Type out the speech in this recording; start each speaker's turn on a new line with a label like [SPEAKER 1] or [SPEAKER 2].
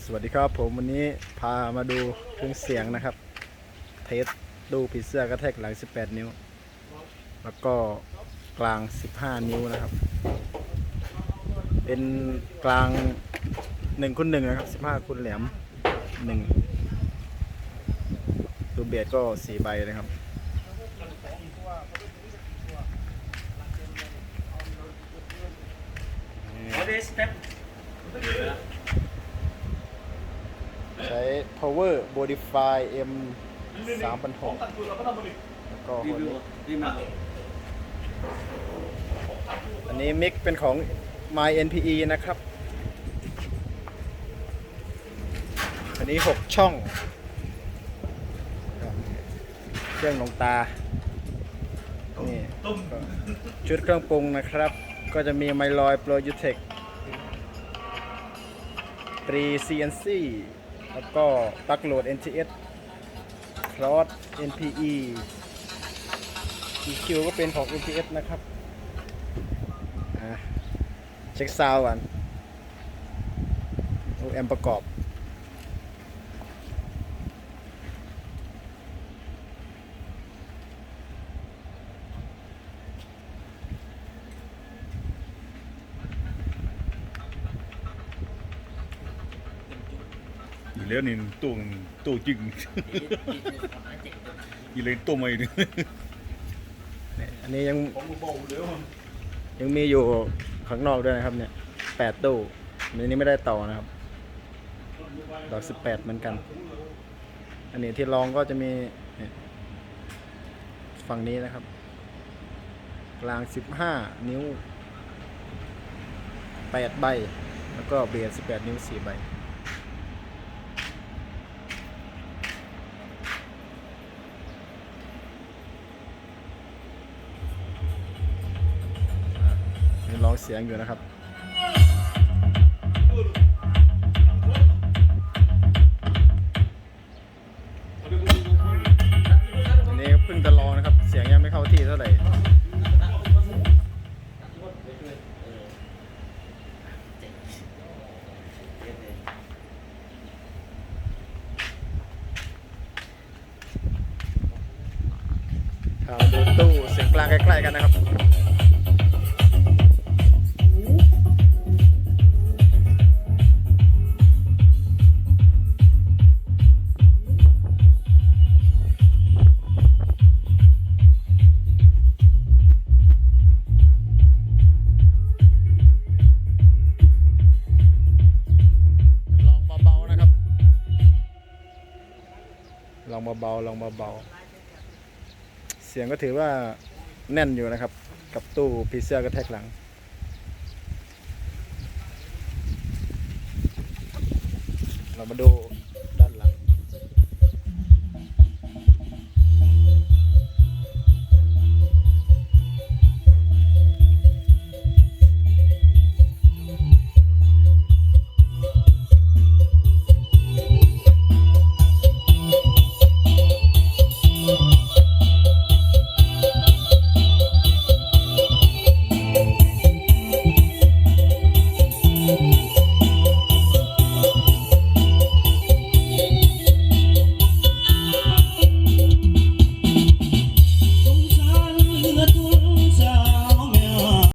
[SPEAKER 1] สวัสดีครับผมวันนี้พามาดูเครื่องเสียงนะครับ เทสดูผีเสื้อกระแทกหลัง 18 นิ้ว แล้วก็กลาง 15 นิ้วนะครับ เป็นกลาง1คูณ1นะครับ 15คูณแหลม1ดูเบียดก็ 4 ใบนะครับ
[SPEAKER 2] เอเดสเต็ป
[SPEAKER 1] ใช้ power modify m 3 6 0 0แล้วก็
[SPEAKER 2] รี
[SPEAKER 1] หัวนี้อันนี้มิกเป็นของ My NPE นะครับ อันนี้6ช่อง เครื่องลงตา นี่ชุดเครื่องปรุงนะครับ ก็จะมีไมลอยโปรยูเทคตรี CNC แล้วก็ปลั๊กโหลด NTS คลอส NPE EQ ก็เป็นของ NTS นะครับอะเช็คซาวก่อนดูแอมประกอบ
[SPEAKER 3] อีแล้วนี่ตู้ตู้จริงอีเลยตู้ไม่ดิ
[SPEAKER 1] เนี่ยอันนี้ยังยังมีอยู่ข้างนอกด้วยนะครับเนี่ยแปดตู้อันนี้ไม่ได้ต่อนะครับดอกสิบแปดเหมือนกัน อันนี้ที่รองก็จะมีเนี่ยฝั่งนี้นะครับ กลางสิบห้านิ้วแปดใบ แล้วก็เบียดสิบแปดนิ้วสี่ใบ เสียงอยู่นะครับอันนี้เพิ่งจะลองนะครับ เสียงยังไม่เข้าที่เท่าไหร่ครับดูตู้เสียงกลางใกล้ๆกันนะครับ องเบาๆลองเบาๆเสียงก็ถือว่าแน่นอยู่นะครับ กับตู้พีเซอร์กระแทกหลัง เรามาดู